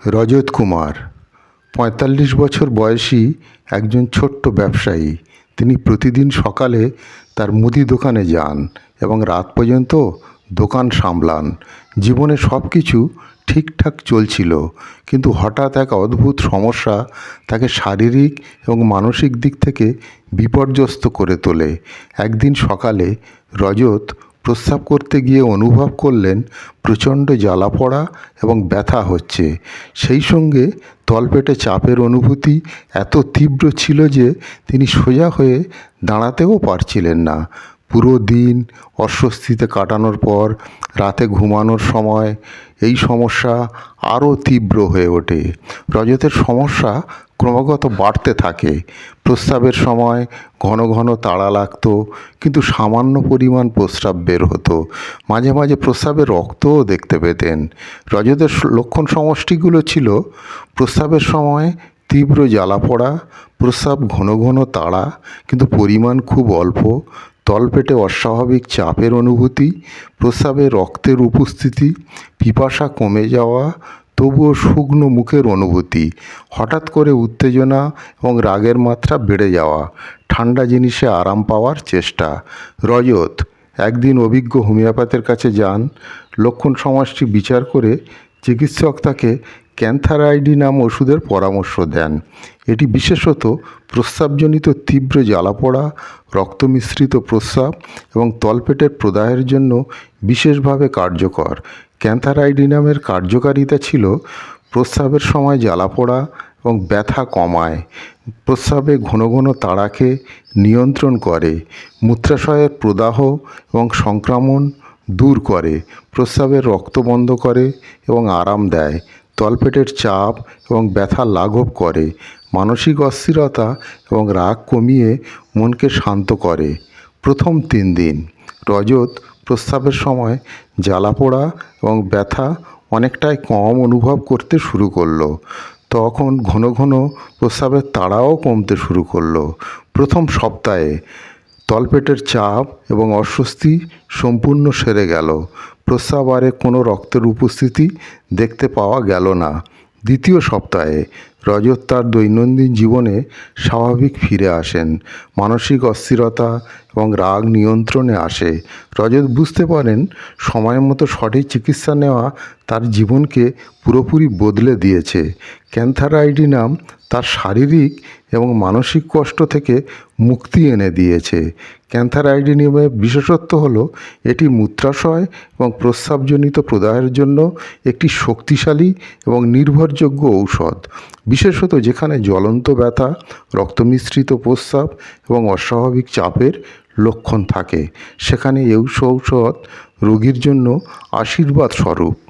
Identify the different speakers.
Speaker 1: রজত কুমার। পঁয়তাল্লিশ বছর বয়সী একজন ছোট্ট ব্যবসায়ী। তিনি প্রতিদিন সকালে তার মুদি দোকানে যান এবং রাত পর্যন্ত দোকান সামলান। জীবনে সব কিছু ঠিকঠাক চলছিল, কিন্তু হঠাৎ এক অদ্ভুত সমস্যা তাকে শারীরিক এবং মানসিক দিক থেকে বিপর্যস্ত করে তোলে। একদিন সকালে রজত প্রস্রাব করতে গিয়ে অনুভব করলেন প্রচণ্ড জ্বালা পড়া এবং ব্যথা হচ্ছে। সেই সঙ্গে তলপেটে চাপের অনুভূতি এত তীব্র ছিল যে তিনি সোজা হয়ে দাঁড়াতেও পারছিলেন না। পুরো দিন অস্বস্তিতে কাটানোর পর, রাতে ঘুমানোর সময় এই সমস্যা আরও তীব্র হয়ে ওঠে। রজতের সমস্যা ক্রমাগত বাড়তে থাকে। প্রস্রাবের সময় ঘন ঘন তাড়া লাগতো, কিন্তু সামান্য পরিমাণ প্রস্রাব বের হতো। মাঝে মাঝে প্রস্রাবে রক্তও দেখতে পেতেন। রজতের লক্ষণ সমষ্টিগুলো ছিল, প্রস্রাবের সময় তীব্র জ্বালা পড়া, প্রস্রাব ঘন ঘন তাড়া, কিন্তু পরিমাণ খুব অল্প তলপেটে অস্বাভাবিক চাপের অনুভূতি, প্রস্রাবে রক্তের উপস্থিতি, পিপাসা কমে যাওয়া, তবুও শুকনো মুখের অনুভূতি, হঠাৎ করে উত্তেজনা এবং রাগের মাত্রা বেড়ে যাওয়া, ঠান্ডা জিনিসে আরাম পাওয়ার চেষ্টা। রজত, একদিন অভিজ্ঞ হোমিওপ্যাথের কাছে যান, লক্ষণ সমাজটি বিচার করে চিকিৎসক তাকে ক্যান্থারাইডি নাম ওষুধের পরামর্শ দেন। এটি বিশেষত প্রস্রাবজনিত তীব্র জ্বালাপোড়া, রক্তমিশ্রিত প্রস্রাব এবং তলপেটের প্রদাহের জন্য বিশেষভাবে কার্যকর। ক্যান্থারাইডিনামের কার্যকারিতা ছিল প্রস্রাবের সময় জ্বালাপোড়া এবং ব্যথা কমায়, প্রস্রাবে ঘন ঘন তাড়াকে নিয়ন্ত্রণ করে, মূত্রাশয়ের প্রদাহ এবং সংক্রমণ দূর করে, প্রস্রাবের রক্ত বন্ধ করে এবং আরাম দেয়। তলপেটের চাপ এবং ব্যথা লাঘব করে, মানসিক অস্থিরতা এবং রাগ কমিয়ে মনকে শান্ত করে। প্রথম তিন দিন, রজত প্রস্রাবের সময় জ্বালাপোড়া এবং ব্যথা অনেকটাই কম অনুভব করতে শুরু করল। তখন ঘন ঘন প্রস্রাবের তাড়াও কমতে শুরু করল। প্রথম সপ্তাহে তলপেটের চাপ এবং অস্বস্তি সম্পূর্ণ সেরে গেল। প্রস্রাবারে কোনো রক্তের উপস্থিতি দেখতে পাওয়া গেল না। দ্বিতীয় সপ্তাহে রজত তার দৈনন্দিন জীবনে স্বাভাবিক ফিরে আসেন। মানসিক অস্থিরতা এবং রাগ নিয়ন্ত্রণে আসে। রজত বুঝতে পারেন সময় মতো সঠিক চিকিৎসা নেওয়া তার জীবনকে পুরোপুরি বদলে দিয়েছে। ক্যান্থারাইডি নাম তার শারীরিক এবং মানসিক কষ্ট থেকে মুক্তি এনে দিয়েছে। ক্যান্থারাইডিনিয়ামের বিশেষত্ব হল, এটি মূত্রাশয় এবং প্রস্রাবজনিত প্রদাহের জন্য একটি শক্তিশালী এবং নির্ভরযোগ্য ঔষধ, বিশেষত যেখানে জ্বলন্ত ব্যথা, রক্তমিশ্রিত প্রস্রাব এবং অস্বাভাবিক চাপের লক্ষণ থাকে। সেখানে এই ঔষধ রোগীর জন্য আশীর্বাদ স্বরূপ।